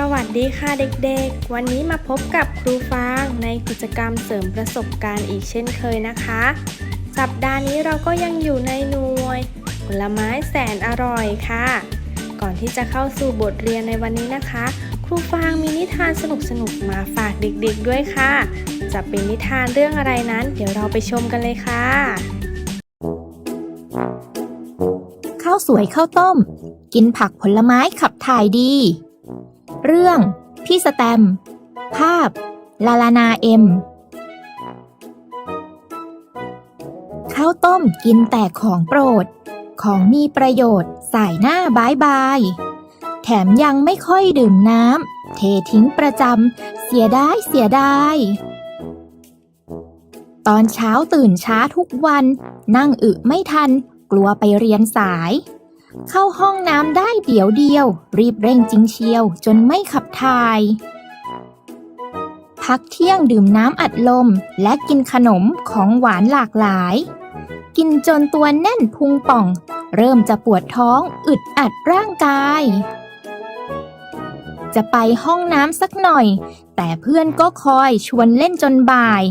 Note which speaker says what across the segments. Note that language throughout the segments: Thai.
Speaker 1: สวัสดีค่ะเด็กๆ วันนี้มาพบกับครูฟางในกิจกรรมเสริมประสบการณ์อีกเช่นเคยนะคะ สัปดาห์นี้เราก็ยังอยู่ในหน่วย ผลไม้แสนอร่อยค่ะ ก่อนที่จะเข้าสู่บทเรียนในวันนี้นะคะ ครูฟางมีนิทานสนุกๆมาฝากเด็กๆด้วยค่ะ จะเป็นนิทานเรื่องอะไรนั้น เดี๋ยวเราไปชมกันเลยค่ะ
Speaker 2: ข้าวสวยข้าวต้ม กินผักผลไม้ขับถ่ายดี เรื่องพี่สแตม ภาพ ลาลานาเอ็ม ข้าวต้มกินแต่ของโปรด ของมีประโยชน์สายหน้าบายบาย แถมยังไม่ค่อยดื่มน้ำ เททิ้งประจำ เสียดายเสียดายตอนเช้าตื่นช้าทุกวัน นั่งอึไม่ทัน กลัวไปเรียนสาย เข้าห้องน้ำได้เดี๋ยวเดียว รีบเร่งจริงเชียว จนไม่ขับถ่าย พักเที่ยงดื่มน้ำอัดลม และกินขนมของหวานหลากหลาย กินจนตัวแน่นพุงป่อง เริ่มจะปวดท้องอึดอัดร่างกาย จะไปห้องน้ำสักหน่อย แต่เพื่อนก็คอยชวนเล่นจนบ่าย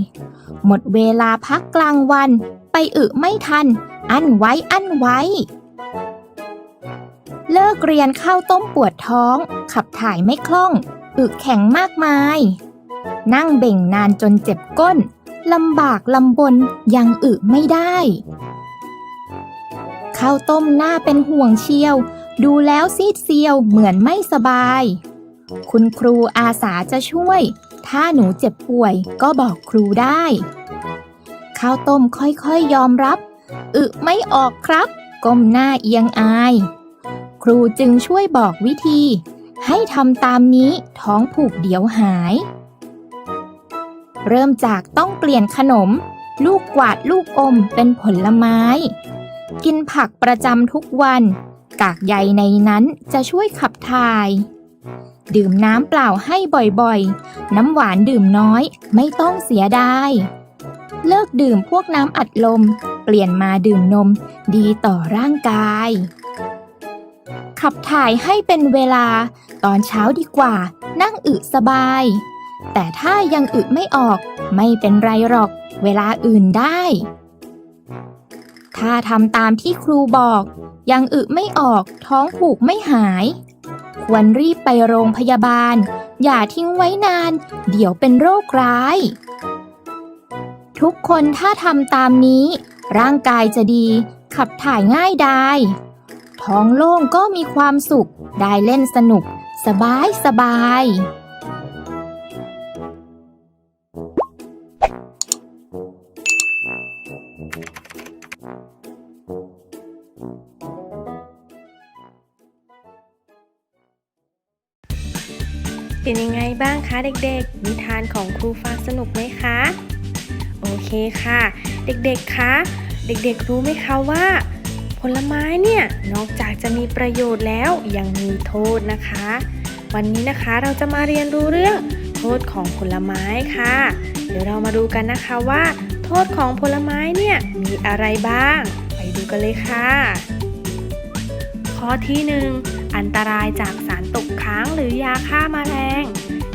Speaker 2: หมดเวลาพักกลางวัน ไปอึไม่ทัน อั้นไว้อั้นไว้ ลิกเรียนข้าวต้มปวดท้อง ขับถ่ายไม่คล่อง อึแข็งมากมาย นั่งเบ่งนานจนเจ็บก้นลำบากลำบนยังอึไม่ได้ข้าวต้มหน้าเป็นห่วงเชียว ดูแล้วซีดเซียวเหมือนไม่สบาย คุณครูอาสาจะช่วย ถ้าหนูเจ็บป่วยก็บอกครูได้ข้าวต้มค่อยๆยอมรับ อึไม่ออกครับ ก้มหน้าเอียงอาย ครูจึงช่วยบอกวิธี ให้ทำตามนี้ท้องผูกเดี๋ยวหาย เริ่มจากต้องเปลี่ยนขนม ลูกกวาดลูกอมเป็นผลไม้ กินผักประจำทุกวัน กากใยในนั้นจะช่วยขับถ่าย ดื่มน้ำเปล่าให้บ่อยๆ น้ำหวานดื่มน้อยไม่ต้องเสียดายเลิกดื่มพวกน้ำอัดลม เปลี่ยนมาดื่มนม ดีต่อร่างกาย ขับถ่ายให้เป็นเวลา ตอนเช้าดีกว่า นั่งอึสบาย แต่ถ้ายังอึไม่ออก ไม่เป็นไรหรอก เวลาอื่นได้ ถ้าทำตามที่ครูบอก ยังอึไม่ออก ท้องผูกไม่หาย ควรรีบไปโรงพยาบาล อย่าทิ้งไว้นาน เดี๋ยวเป็นโรคร้าย ทุกคนถ้าทำตามนี้ ร่างกายจะดี ขับถ่ายง่ายได้ ท้องโล่งก็มีความสุข ได้เล่นสนุก สบายสบาย
Speaker 1: เป็นยังไงบ้างคะเด็กๆ นิทานของครูฟางสนุกไหมคะ โอเคค่ะ เด็กๆคะ เด็กๆรู้ไหมคะว่า ลไม้เนี่ยนอกจากจะมีประโยชน์แล้วยังมีโทษนะคะ วันนี้นะคะเราจะมาเรียนรู้เรื่องโทษของผลไม้ค่ะ เดี๋ยวเรามาดูกันนะคะว่า โทษของผลไม้เนี่ยมีอะไรบ้าง ไปดูกันเลยค่ะ ข้อที่หนึ่งอันตรายจากสารตกค้างหรือยาฆ่ามาแมลง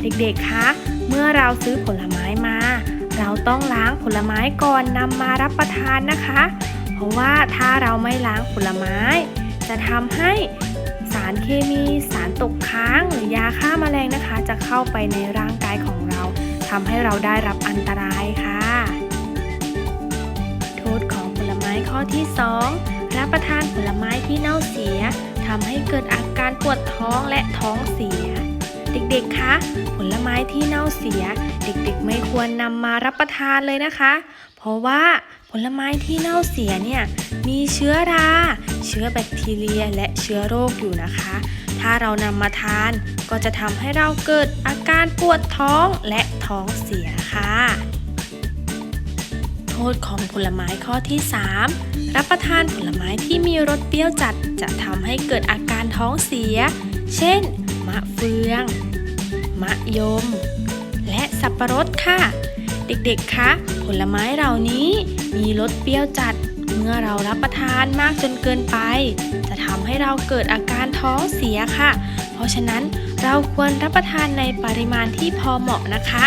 Speaker 1: เด็กๆคะเมื่อเราซื้อผลไม้มา เราต้องล้างผลไม้ก่อนนำมารับประทานนะคะ ราะว่าถ้าเราไม่ล้างผลไม้ จะทำให้สารเคมีสารตกค้างหรือยาฆ่ามาแมลงนะคะ จะเข้าไปในร่างกายของเราทำให้เราได้รับอันตรายค่ะ โทษของผลไม้ข้อที่ 2 รับประทานผลไม้ที่เน่าเสียทำให้เกิดอาการปวดท้องและท้องเสีย เด็กๆคะผลไม้ที่เน่าเสีย เด็กๆ ไม่ควรนำมารับประทานเลยนะคะ เพราะว่า ผลไม้ที่เน่าเสียเนี่ยมีเชื้อรา เชื้อแบคทีเรียและเชื้อโรคอยู่นะคะ ถ้าเรานำมาทานก็จะทำให้เราเกิดอาการปวดท้องและท้องเสียค่ะ โทษของผลไม้ข้อที่ 3 รับประทานผลไม้ที่มีรสเปรี้ยวจัดจะทำให้เกิดอาการท้องเสีย เช่น มะเฟือง มะยม และสับประรดค่ะ เด็กๆ คะ ผลไม้เหล่านี้มีรสเปรี้ยวจัด เมื่อเรารับประทานมากจนเกินไป จะทำให้เราเกิดอาการท้องเสียค่ะ เพราะฉะนั้นเราควรรับประทานในปริมาณที่พอเหมาะนะคะ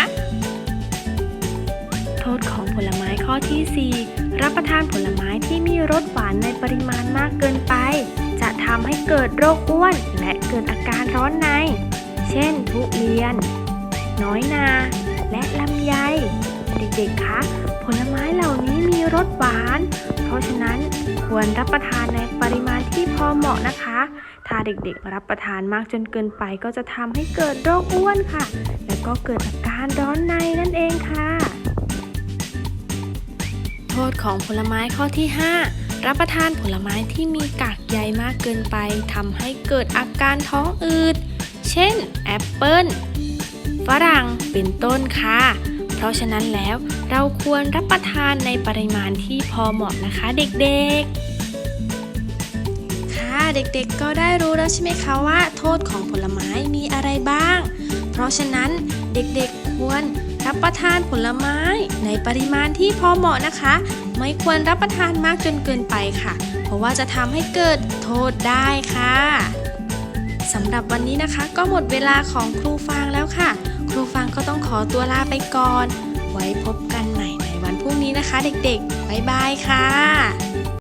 Speaker 1: โทษของผลไม้ข้อที่ 4 รับประทานผลไม้ที่มีรสหวานในปริมาณมากเกินไป จะทำให้เกิดโรคอ้วนและเกิดอาการร้อนใน เช่น ทุเรียน น้อยนา และลำไย เด็กๆ คะ ผลไม้เหล่านี้มีรสหวาน เพราะฉะนั้นควรรับประทานในปริมาณที่พอเหมาะนะคะ ถ้าเด็กๆ รับประทานมากจนเกินไปก็จะทำให้เกิดโรคอ้วนค่ะ แล้วก็เกิดอาการร้อนในนั่นเองค่ะโทษของผลไม้ข้อที่ 5 รับประทานผลไม้ที่มีกากใยมากเกินไปทำให้เกิดอาการท้องอืด เช่น แอปเปิ้ล ฝรั่งเป็นต้นค่ะ เพราะฉะนั้นแล้วเราควรรับประทานในปริมาณที่พอเหมาะนะคะเด็กๆ ค่ะเด็กๆก็ได้รู้แล้วใช่ไหมคะว่า โทษของผลไม้มีอะไรบ้าง เพราะฉะนั้นเด็กๆควรรับประทานผลไม้ในปริมาณที่พอเหมาะนะคะ ไม่ควรรับประทานมากจนเกินไปค่ะ เพราะว่าจะทำให้เกิดโทษได้ค่ะสำหรับวันนี้นะคะก็หมดเวลาของครูฟางแล้วค่ะ ครูฟังก็ต้องขอตัวลาไปก่อน ไว้พบกันใหม่ในวันพรุ่งนี้นะคะ เด็กๆ บ๊ายบายค่ะ